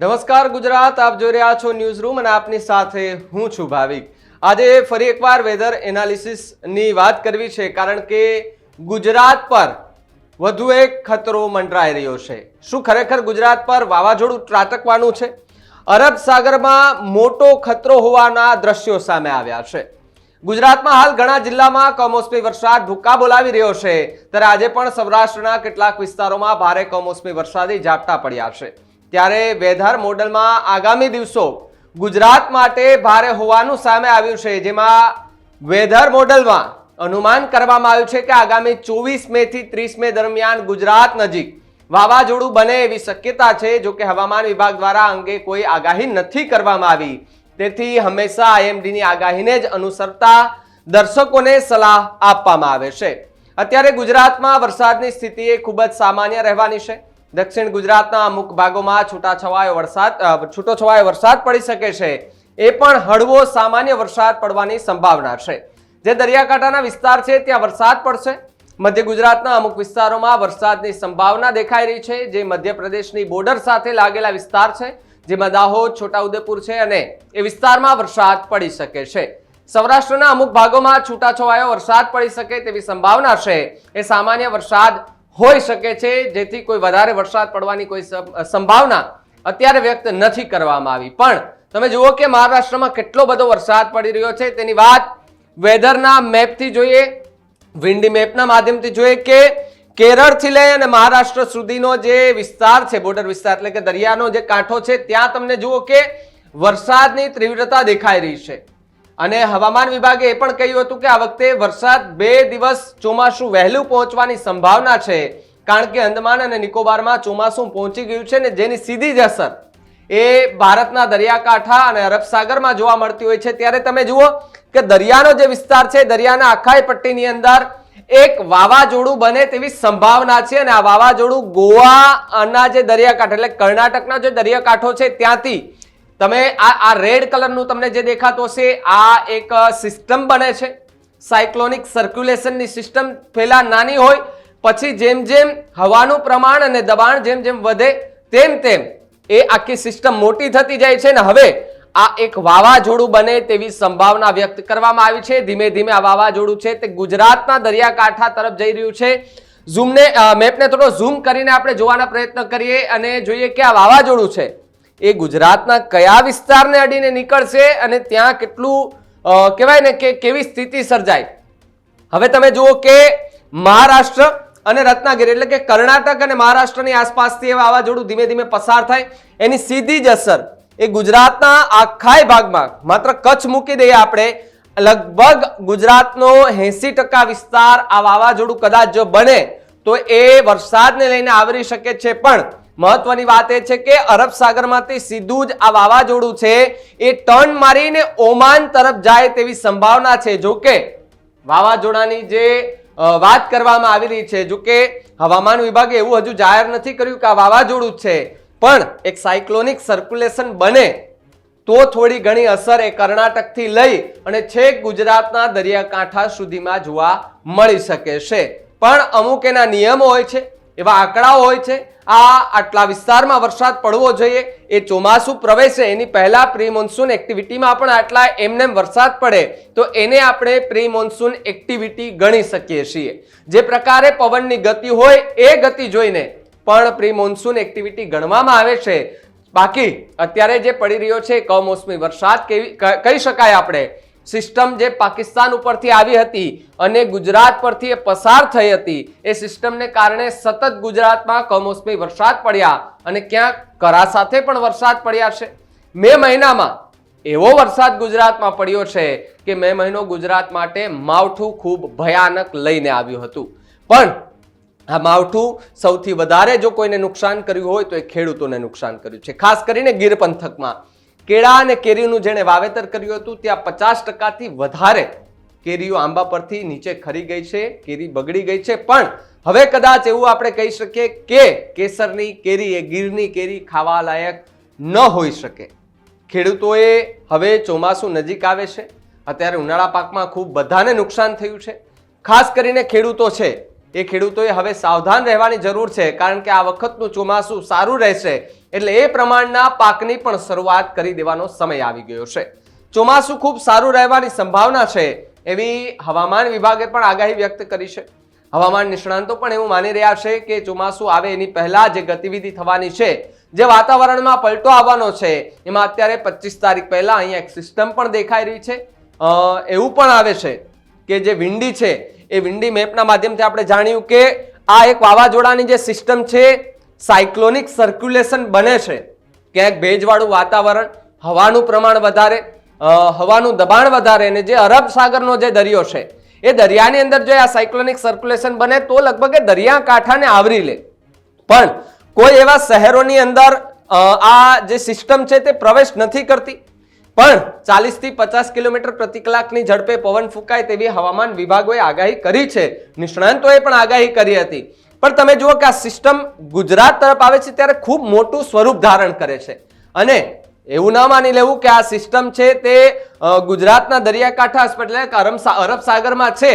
નમસ્કાર, ગુજરાત. આપ જોઈ રહ્યા છો ન્યૂઝ રૂમ અને આપની સાથે હું છું ભાવિક. આજે ફરી એકવાર વેધર એનાલિસિસની વાત કરવી છે, કારણ કે ગુજરાત પર વધુ એક ખતરો મંડરાઈ રહ્યો છે. શું ખરેખર ગુજરાત પર વાવાઝોડું ત્રાટકવાનું છે? અરબ સાગરમાં મોટો ખતરો હોવાના દ્રશ્યો સામે આવ્યા છે. ગુજરાતમાં હાલ ઘણા જિલ્લામાં કમોસમી વરસાદ ભૂકા બોલાવી રહ્યો છે, ત્યારે આજે પણ સૌરાષ્ટ્રના કેટલાક વિસ્તારોમાં ભારે કમોસમી વરસાદી ઝાપટા પડ્યા છે. ત્યારે વેધર મોડલમાં આગામી દિવસો ગુજરાત માટે ભારે હોવાનું સામે આવ્યું છે, જેમાં વેધર મોડલમાં અનુમાન કરવામાં આવ્યું છે કે આગામી ચોવીસ મે થી ત્રીસ મે દરમિયાન ગુજરાત નજીક વાવાઝોડું બને એવી શક્યતા છે, જો કે હવામાન વિભાગ દ્વારા અંગે કોઈ આગાહી નથી કરવામાં આવી. તેથી હંમેશા આઈએમડીની આગાહીને જ અનુસરતા દર્શકોને સલાહ આપવામાં આવે છે. અત્યારે ગુજરાતમાં વરસાદની સ્થિતિ એ ખૂબ જ સામાન્ય રહેવાની છે. દક્ષિણ ગુજરાતના અમુક ભાગોમાં છૂટાછવાયો વરસાદ છૂટોછવાયો વરસાદ પડી શકે છે. એ પણ હળવો સામાન્ય વરસાદ પડવાની સંભાવના છે. જે દરિયાકાંઠાના વિસ્તાર છે, ત્યાં વરસાદ પડશે. મધ્ય ગુજરાતના અમુક વિસ્તારોમાં વરસાદની સંભાવના દેખાઈ રહી છે. જે મધ્યપ્રદેશની બોર્ડર સાથે લાગેલા વિસ્તાર છે, જેમાં દાહોદ, છોટાઉદેપુર છે અને એ વિસ્તારમાં વરસાદ પડી શકે છે. સૌરાષ્ટ્રના અમુક ભાગોમાં છૂટાછવાયો વરસાદ પડી શકે તેવી સંભાવના છે. એ સામાન્ય વરસાદ હોઈ શકે છે, જેથી કોઈ વધારે વરસાદ પડવાની કોઈ સંભાવના અત્યારે વ્યક્ત નથી કરવામાં આવી. પણ તમે જુઓ કે મહારાષ્ટ્રમાં કેટલો બધો વરસાદ પડી રહ્યો છે. તેની વાત વેધરના મેપથી જોઈએ, વિન્ડી મેપના માધ્યમથી જોઈએ કે કેરળથી લઈ અને મહારાષ્ટ્ર સુધીનો જે વિસ્તાર છે, બોર્ડર વિસ્તાર એટલે કે દરિયાનો જે કાંઠો છે, ત્યાં તમને જુઓ કે વરસાદની તીવ્રતા દેખાઈ રહી છે. અને હવામાન વિભાગે એ પણ કહ્યું હતું કે આ વખતે વરસાદ બે દિવસ ચોમાસું વહેલું પહોંચવાની સંભાવના છે. કારણ કે અંદમાન અને નિકોબારમાં ચોમાસું પહોંચી ગયું છે ને જેની સીધી જ અસર એ ભારતના દરિયાકાંઠા અને અરબ સાગરમાં જોવા મળતી હોય છે. ત્યારે તમે જુઓ કે દરિયાનો જે વિસ્તાર છે, દરિયાના આખાઈ પટ્ટીની અંદર એક વાવાઝોડું બને તેવી સંભાવના છે અને આ વાવાઝોડું ગોવાના જે દરિયાકાંઠા એટલે કર્ણાટકના જે દરિયાકાંઠો છે ત્યાંથી તમે આ આ રેડ કલરનું તમને જે દેખાતું હશે, આ એક સિસ્ટમ બને છે. સાયક્લોનિક સર્ક્યુલેશનની સિસ્ટમ પહેલા નાની હોય, પછી જેમ જેમ હવાનું પ્રમાણ અને દબાણ જેમ જેમ વધે, તેમ તેમ એ આખી સિસ્ટમ મોટી થતી જાય છે ને હવે આ એક વાવાઝોડું બને તેવી સંભાવના વ્યક્ત કરવામાં આવી છે. ધીમે ધીમે આ વાવાઝોડું છે તે ગુજરાતના દરિયાકાંઠા તરફ જઈ રહ્યું છે. ઝૂમને મેપને થોડો ઝૂમ કરીને આપણે જોવાના પ્રયત્ન કરીએ અને જોઈએ કે આ વાવાઝોડું છે એ ગુજરાતના કયા વિસ્તારને અડીને નીકળશે અને ત્યાં કેટલું કહેવાય ને કે કેવી સ્થિતિ સર્જાય. હવે તમે જુઓ કે મહારાષ્ટ્ર અને રત્નાગીરી, એટલે કે કર્ણાટક અને મહારાષ્ટ્રની આસપાસથી એ વાવાઝોડું ધીમે ધીમે પસાર થાય. એની સીધી જ અસર એ ગુજરાતના આખાય ભાગમાં, માત્ર કચ્છ મૂકી દઈએ આપણે, લગભગ ગુજરાતનો એસી ટકા વિસ્તાર આ વાવાઝોડું કદાચ જો બને, તો એ વરસાદને લઈને આવરી શકે છે. પણ મહત્વની વાત એ છે કે અરબ સાગરમાંથી સીધું જ આ વાવાઝોડું છે, એ ટર્ન મારીને ઓમાન તરફ જાય તેવી સંભાવના છે. જો કે વાવાઝોડાની જે વાત કરવામાં આવી રહી છે, જો કે હવામાન વિભાગે એવું હજુ જાહેર નથી કર્યું કે આ વાવાઝોડું છે. પણ એક સાયક્લોનિક સર્ક્યુલેશન બને તો થોડી ઘણી અસર એ કર્ણાટકથી લઈ અને છેક ગુજરાતના દરિયાકાંઠા સુધીમાં જોવા મળી શકે છે. પણ અમુક એના નિયમો હોય છે એવા આંકડાઓ હોય છે. આ આટલા વિસ્તારમાં વરસાદ પડવો જોઈએ. એ ચોમાસું પ્રવેશે. એની પહેલા પ્રી મોન્સૂન એક્ટિવિટીમાં પણ આટલા એમનેમ વરસાદ પડે. તો એને આપણે પ્રી મોન્સૂન એક્ટિવિટી ગણી શકીએ છીએ. જે પ્રકારે પવનની ગતિ હોય એ ગતિ જોઈને પણ પ્રી મોન્સૂન એક્ટિવિટી ગણવામાં આવે છે. બાકી, અત્યારે જે પડી રહ્યો છે, કમોસમી વરસાદ કેવી કહી શકાય આપણે. સિસ્ટમ જે પાકિસ્તાન ઉપરથી આવી હતી અને ગુજરાત પરથી એ પસાર થઈ હતી, એ સિસ્ટમને કારણે સતત ગુજરાતમાં કમોસમી વરસાદ પડ્યા અને ક્યાંક કરા સાથે પણ વરસાદ પડ્યા છે. મે મહિનામાં એવો વરસાદ ગુજરાતમાં પડ્યો છે કે મે મહિનો ગુજરાત માટે માવઠું ખૂબ ભયાનક લઈને આવ્યું હતું. પણ આ માવઠું સૌથી વધારે જો કોઈને નુકસાન કર્યું હોય તો એ ખેડૂતોને નુકસાન કર્યું છે. ખાસ કરીને ગીર પંથકમાં. કેળા અને કેરીનું જેણે વાવેતર કર્યું હતું, ત્યાં પચાસ ટકાથી વધારે કેરીઓ આંબા પરથી નીચે ખરી ગઈ છે, કેરી બગડી ગઈ છે. પણ હવે કદાચ એવું આપણે કહી શકીએ કે કેસરની કેરી એ ગીરની કેરી ખાવા લાયક ન હોઈ શકે. ખેડૂતોએ હવે ચોમાસું નજીક આવે છે. અત્યારે ઉનાળા પાકમાં ખૂબ બધાને નુકસાન થયું છે. ખાસ કરીને ખેડૂતો છે. એ ખેડૂતોએ હવે સાવધાન રહેવાની જરૂર છે, કારણ કે આ વખતનું ચોમાસું સારું રહેશે એટલે એ પ્રમાણના પાકની પણ શરૂઆત કરી દેવાનો સમય આવી ગયો છે. ચોમાસું ખૂબ સારું રહેવાની સંભાવના છે એવી હવામાન વિભાગે પણ આગાહી વ્યક્ત કરી છે. હવામાન નિષ્ણાંતો પણ એવું માની રહ્યા છે કે ચોમાસું આવે એની પહેલા જે ગતિવિધિ થવાની છે. જે વાતાવરણમાં પલટો આવવાનો છે, એમાં અત્યારે પચીસ તારીખ પહેલા અહીંયા એક સિસ્ટમ પણ દેખાઈ રહી છે. એવું પણ આવે છે કે જે વિંડી છે એ વિંડી મેપના માધ્યમથી આપણે જાણ્યું કે આ એક વાવાઝોડાની જે સિસ્ટમ છે સાયક્લોનિક સર્ક્યુલેશન બને છે. ક્યાંક ભેજવાળું વાતાવરણ, હવાનું પ્રમાણ વધારે હવાનું દબાણ વધારે અને જે અરબ સાગરનો જે દરિયો છે, એ દરિયાની અંદર જો આ સાયક્લોનિક સર્ક્યુલેશન બને તો લગભગ એ દરિયાકાંઠાને આવરી લે. પણ કોઈ એવા શહેરોની અંદર આ જે સિસ્ટમ છે તે પ્રવેશ નથી કરતી. પણ ચાલીસથી પચાસ કિલોમીટર પ્રતિ કલાકની ઝડપે પવન ફૂંકાય તેવી હવામાન વિભાગોએ આગાહી કરી છે. નિષ્ણાંતોએ પણ આગાહી કરી હતી. પણ તમે જુઓ કે આ સિસ્ટમ ગુજરાત તરફ આવે છે ત્યારે ખૂબ મોટું સ્વરૂપ ધારણ કરે છે. અને એવું ના માની લેવું કે આ સિસ્ટમ છે તે ગુજરાતના દરિયાકાંઠા એટલે અરબ સાગરમાં છે.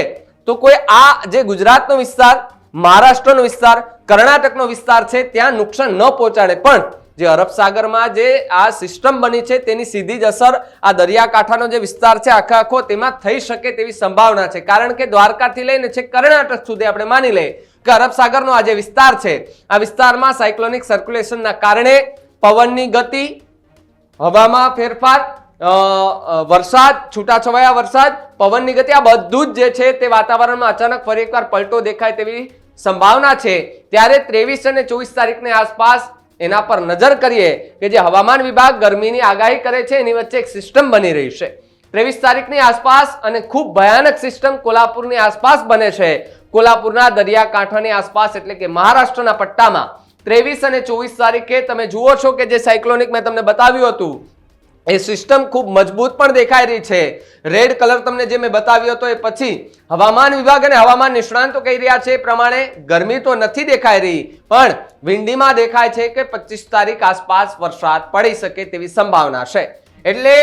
તો કોઈ આ જે ગુજરાતનો વિસ્તાર, મહારાષ્ટ્રનો વિસ્તાર, કર્ણાટકનો વિસ્તાર છે, ત્યાં નુકસાન ન પહોંચાડે. પણ જે અરબ સાગરમાં જે આ સિસ્ટમ બની છે, તેની સીધી જ અસર આ દરિયાકાંઠાનો જે વિસ્તાર છે, આખો આખો તેમાં થઈ શકે તેવી સંભાવના છે. કારણ કે દ્વારકાથી લઈને છે કર્ણાટક સુધી આપણે માની લઈએ કે અરબ સાગરનો આ જે વિસ્તાર છે, આ વિસ્તારમાં સાયક્લોનિક સર્ક્યુલેશનના કારણે પવનની ગતિ, હવામાં ફેરફાર વરસાદ, છૂટાછવાયા વરસાદ, પવનની ગતિ, આ બધું જ જે છે તે વાતાવરણમાં અચાનક ફરી એકવાર પલટો દેખાય તેવી સંભાવના છે. ત્યારે ત્રેવીસ અને ચોવીસ તારીખની આસપાસ એના પર નજર કરીએ કે જે હવામાન વિભાગ ગરમીની આગાહી કરે છે, એની વચ્ચે એક સિસ્ટમ બની રહી છે. ત્રેવીસ તારીખની આસપાસ અને ખૂબ ભયાનક સિસ્ટમ કોલ્હાપુરની આસપાસ બને છે. કોલ્હાપુરના દરિયાકાંઠાની આસપાસ એટલે કે મહારાષ્ટ્રના પટ્ટામાં ત્રેવીસ અને ચોવીસ તારીખે તમે જુઓ છો કે જે સાયક્લોનિક મેં તમને બતાવ્યું હતું એ સિસ્ટમ ખૂબ મજબૂત પણ દેખાઈ રહી છે. રેડ કલર તમને જે મેં બતાવ્યો હતો એ પછી હવામાન વિભાગ અને હવામાન નિષ્ણાંતો કહી રહ્યા છે એ પ્રમાણે ગરમી તો નથી દેખાઈ રહી, પણ વિંડીમાં દેખાય છે કે પચીસ તારીખ આસપાસ વરસાદ પડી શકે તેવી સંભાવના છે. એટલે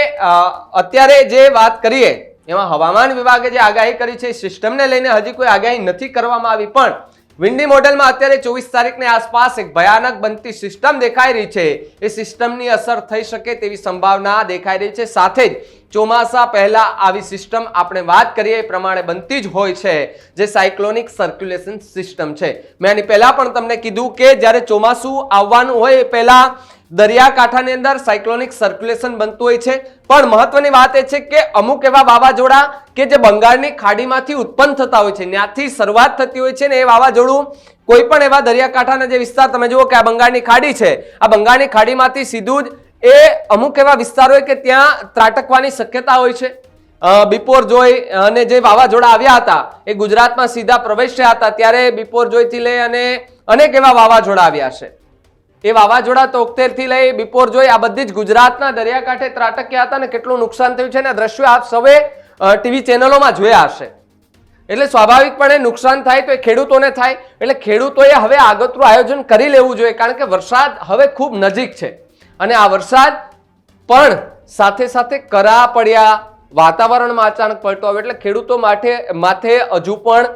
અત્યારે જે વાત કરીએ, એમાં હવામાન વિભાગે જે આગાહી કરી છે સિસ્ટમને લઈને હજી કોઈ આગાહી નથી કરવામાં આવી, પણ વિન્ડી મોડેલમાં અત્યારે ચોવીસ તારીખની આસપાસ એક ભયાનક બનતી સિસ્ટમ દેખાઈ રહી છે. એ સિસ્ટમની અસર થઈ શકે તેવી સંભાવના દેખાઈ રહી છે. સાથે જ ચોમાસા પહેલા આવી સિસ્ટમ આપણે વાત કરીએ એ પ્રમાણે બનતી જ હોય છે, જે સાયક્લોનિક સર્ક્યુલેશન સિસ્ટમ છે. મેં આની પહેલા પણ તમને કીધું કે જ્યારે ચોમાસું આવવાનું હોય એ પહેલા દરિયાકાંઠાની અંદર સાયક્લોનિક સર્ક્યુલેશન બનતું હોય છે. પણ મહત્વની વાત એ છે કે અમુક એવા વાવાઝોડા કે જે બંગાળની ખાડીમાંથી ઉત્પન્ન થતા હોય છે. ત્યાંથી શરૂઆત થતી હોય છે ને એ વાવાઝોડું કોઈ પણ એવા દરિયાકાંઠાના જે વિસ્તાર, તમે જુઓ કે આ બંગાળની ખાડી છે. આ બંગાળની ખાડીમાંથી સીધું જ એ અમુક એવા વિસ્તાર હોય કે ત્યાં ત્રાટકવાની શક્યતા હોય છે. બિપોર જોઈ અને જે વાવાઝોડા આવ્યા હતા, એ ગુજરાતમાં સીધા પ્રવેશ્યા હતા, ત્યારે બિપોર જોઈથી લઈ અને અનેક એવા વાવાઝોડા આવ્યા છે. એ વાવાઝોડા તોકતેરથી લઈ બિપોર જોઈ આ બધી જ ગુજરાતના દરિયાકાંઠે ત્રાટક્યા હતા અને કેટલું નુકસાન થયું છે ને દ્રશ્યો આપ સૌએ ટીવી ચેનલોમાં જોયા હશે. એટલે સ્વાભાવિકપણે નુકસાન થાય તો એ ખેડૂતોને થાય, એટલે ખેડૂતોએ હવે આગતરું આયોજન કરી લેવું જોઈએ, કારણ કે વરસાદ હવે ખૂબ નજીક છે. અને આ વરસાદ પણ સાથે સાથે કરા પડ્યા, વાતાવરણમાં અચાનક પલટો આવે એટલે ખેડૂતો માટે, માથે હજુ પણ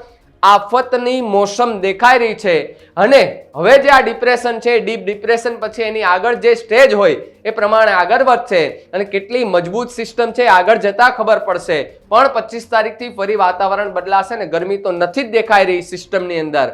આફતની મોસમ દેખાઈ રહી છે. અને હવે જે આ ડિપ્રેશન છે ડીપ ડિપ્રેશન પછી એની આગળ જે સ્ટેજ હોય, એ પ્રમાણે આગળ વધશે. અને કેટલી મજબૂત સિસ્ટમ છે આગળ જતા ખબર પડશે. પણ પચીસ તારીખથી ફરી વાતાવરણ બદલાશે ને ગરમી તો નથી જ દેખાઈ રહી સિસ્ટમની અંદર.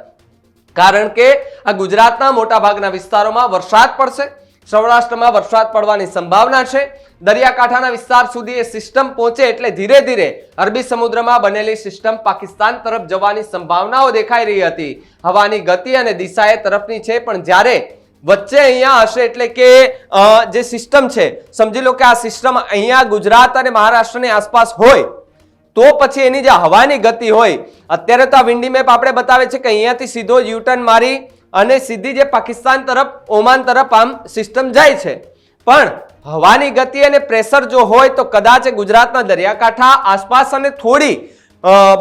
કારણ કે આ ગુજરાતના મોટા ભાગના વિસ્તારોમાં વરસાદ પડશે. સૌરાષ્ટ્રમાં વરસાદ પડવાની સંભાવના છે. દરિયાકાંઠાના વિસ્તાર સુધી એ સિસ્ટમ પહોંચે એટલે ધીરે ધીરે અરબી સમુદ્રમાં બનેલી સિસ્ટમ પાકિસ્તાન તરફ જવાની સંભાવનાઓ દેખાઈ રહી હતી. હવાની ગતિ અને દિશા એ તરફની છે, પણ જ્યારે વચ્ચે અહીંયા હશે એટલે કે જે સિસ્ટમ છે, સમજી લો કે આ સિસ્ટમ અહીંયા ગુજરાત અને મહારાષ્ટ્રની આસપાસ હોય, તો પછી એની જે હવાની ગતિ હોય, અત્યારે તો આ વિન્ડી મેપ આપણે બતાવે છે કે અહીંયાથી સીધો યુટર્ન મારી અને સીધી જે પાકિસ્તાન તરફ, ઓમાન તરફ આમ સિસ્ટમ જાય છે. પણ હવાની ગતિ અને પ્રેશર જો હોય તો કદાચ ગુજરાતના દરિયાકાંઠા આસપાસ અને થોડી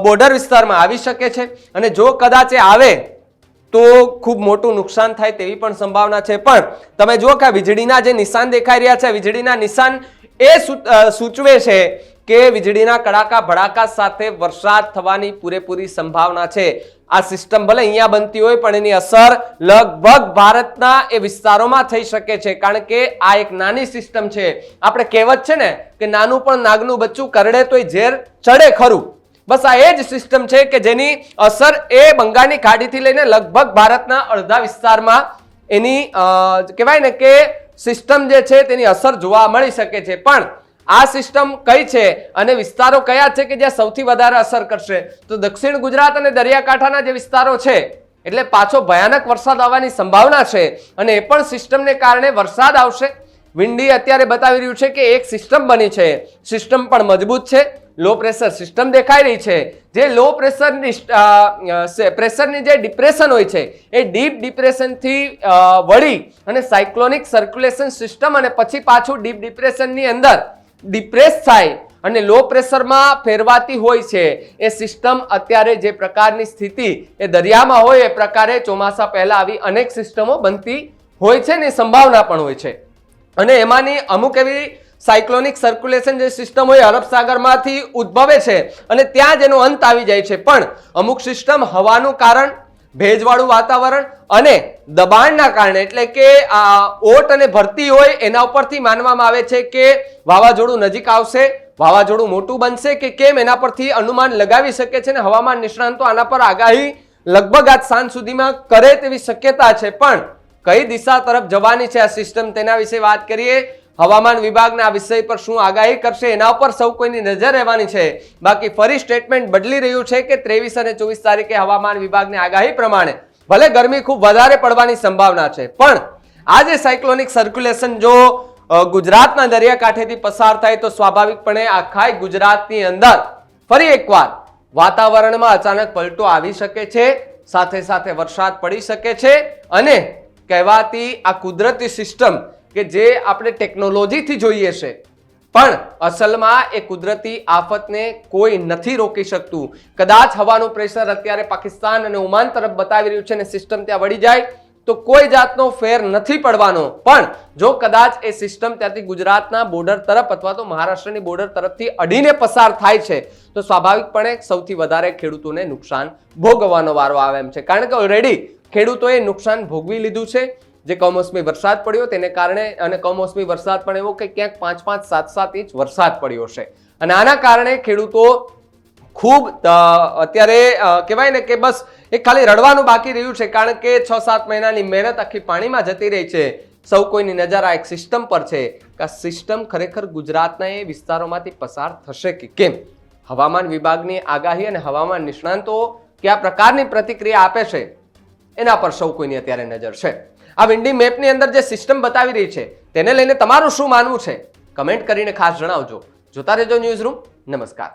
બોર્ડર વિસ્તારમાં આવી શકે છે. અને જો કદાચ આવે તો ખૂબ મોટું નુકસાન થાય તેવી પણ સંભાવના છે. પણ તમે જુઓ કે વીજળીના જે નિશાન દેખાઈ રહ્યા છે વીજળીના નિશાન એ સૂચવે છે કે વીજળીના કડાકા ભડાકા સાથે વરસાદ થવાની પૂરેપૂરી સંભાવના છે. આ સિસ્ટમ ભલે અહીંયા બનતી હોય, પણ એની અસર લગભગ ભારતના એ વિસ્તારોમાં થઈ શકે છે. કારણ કે આ એક નાની સિસ્ટમ છે. આપણે કહેવત છે ને કે નાનું પણ નાગનું બચ્ચું કરડે તોય ઝેર ચડે ખરું. બસ આ એ જ સિસ્ટમ છે કે જેની અસર એ બંગાળની ખાડીથી લઈને લગભગ ભારતના અડધા વિસ્તારમાં એની કહેવાય ને કે સિસ્ટમ જે છે તેની અસર જોવા મળી શકે છે. પણ આ સિસ્ટમ કઈ છે અને વિસ્તારો કયા છે કે જ્યાં સૌથી વધારે અસર કરશે? તો દક્ષિણ ગુજરાત અને દરિયાકાંઠાના જે વિસ્તારો છે, એટલે પાછો ભયાનક વરસાદ આવવાની સંભાવના છે અને એ પણ સિસ્ટમને કારણે વરસાદ આવશે. વિન્ડી અત્યારે બતાવી રહ્યું છે કે એક સિસ્ટમ બની છે. સિસ્ટમ પણ મજબૂત છે. લો પ્રેશર સિસ્ટમ દેખાઈ રહી છે. જે લો પ્રેશરની પ્રેશરની જે ડિપ્રેશન હોય છે, એ ડીપ ડિપ્રેશનથી વળી અને સાયક્લોનિક સર્ક્યુલેશન સિસ્ટમ અને પછી પાછું ડીપ ડિપ્રેશનની અંદર ડિપ્રેસ થાય અને લો પ્રેશરમાં ફેરવાતી હોય છે, એ સિસ્ટમ અત્યારે જે પ્રકારની સ્થિતિ એ દરિયામાં હોય એ પ્રકારે ચોમાસા પહેલાં આવી અનેક સિસ્ટમો બનતી હોય છે ને સંભાવના પણ હોય છે. અને એમાંની અમુક એવી સાયક્લોનિક સર્ક્યુલેશન જે સિસ્ટમ હોય અરબ સાગરમાંથી ઉદ્ભવે છે અને ત્યાં જ એનો અંત આવી જાય છે. પણ અમુક સિસ્ટમ હવાનું કારણ ભેજવાળું વાતાવરણ અને દબાણના કારણે, એટલે કે આ ઓટ અને ભરતી હોય એના ઉપરથી માનવામાં આવે છે કે વાવાઝોડું નજીક આવશે, વાવાઝોડું મોટું બનશે કે કેમ એના પરથી અનુમાન લગાવી શકે છે ને હવામાન નિષ્ણાંતો આના પર આગાહી લગભગ આજ સાંજ સુધીમાં કરે તેવી શક્યતા છે. પણ કઈ દિશા તરફ જવાની છે આ સિસ્ટમ તેના વિશે વાત કરીએ હવામાન વિભાગના વિષય પર શું આગાહી કરશે એના ઉપર સૌ કોઈની નજર રહેવાની છે. બાકી ફરી સ્ટેટમેન્ટ બદલી રહ્યું છે કે ત્રેવીસ અને ચોવીસ તારીખે હવામાન વિભાગની આગાહી પ્રમાણે ભલે ગરમી ખૂબ વધારે પડવાની સંભાવના છે, પણ આ જે સાયક્લોનિક સર્ક્યુલેશન જો ગુજરાતના દરિયાકાંઠેથી પસાર થાય તો સ્વાભાવિકપણે આખા ગુજરાતની અંદર ફરી એકવાર વાતાવરણમાં અચાનક પલટો આવી શકે છે, સાથે સાથે વરસાદ પડી શકે છે અને કહેવાતી આ કુદરતી સિસ્ટમ કે જે આપણે ટેકનોલોજીથી જોઈએ છે. પણ અસલમાં એ કુદરતી આફતને કોઈ નથી રોકી શકતું. કદાચ હવાનું પ્રેશર અત્યારે પાકિસ્તાન અને ઓમાન તરફ બતાવી રહ્યું છે અને સિસ્ટમ ત્યાં વળી જાય, તો કોઈ જાતનો ફેર નથી પડવાનો. પણ જો કદાચ એ સિસ્ટમ ત્યાંથી ગુજરાતના બોર્ડર તરફ અથવા તો મહારાષ્ટ્રની બોર્ડર તરફથી અડીને પસાર થાય છે, તો સ્વાભાવિકપણે સૌથી વધારે ખેડૂતોને નુકસાન ભોગવવાનો વારો આવે એમ છે. કારણ કે ઓલરેડી ખેડૂતોએ નુકસાન ભોગવી લીધું છે જે કમોસમી વરસાદ પડ્યો તેને કારણે અને કમોસમી વરસાદ પણ એવો કે ક્યાંક પાંચ પાંચ, સાત સાત ઇંચ વરસાદ પડ્યો છે. અને આના કારણે ખેડૂતો ખૂબ અત્યારે કહેવાય ને કે બસ એ ખાલી રડવાનું બાકી રહ્યું છે, કારણ કે છ, સાત મહિનાની મહેનત આખી પાણીમાં જતી રહી છે. સૌ કોઈની નજર આ એક સિસ્ટમ પર છે કે આ સિસ્ટમ ખરેખર ગુજરાતના એ વિસ્તારોમાંથી પસાર થશે કે કેમ? હવામાન વિભાગની આગાહી અને હવામાન નિષ્ણાંતો કયા પ્રકારની પ્રતિક્રિયા આપે છે? એના પર સૌ કોઈની અત્યારે નજર છે. આ વિન્ડી મેપની અંદર જે સિસ્ટમ બતાવી રહી છે, તેને લઈને તમારું શું માનવું છે? કમેન્ટ કરીને ખાસ જણાવજો. જોતા રહેજો ન્યૂઝ રૂમ નમસ્કાર.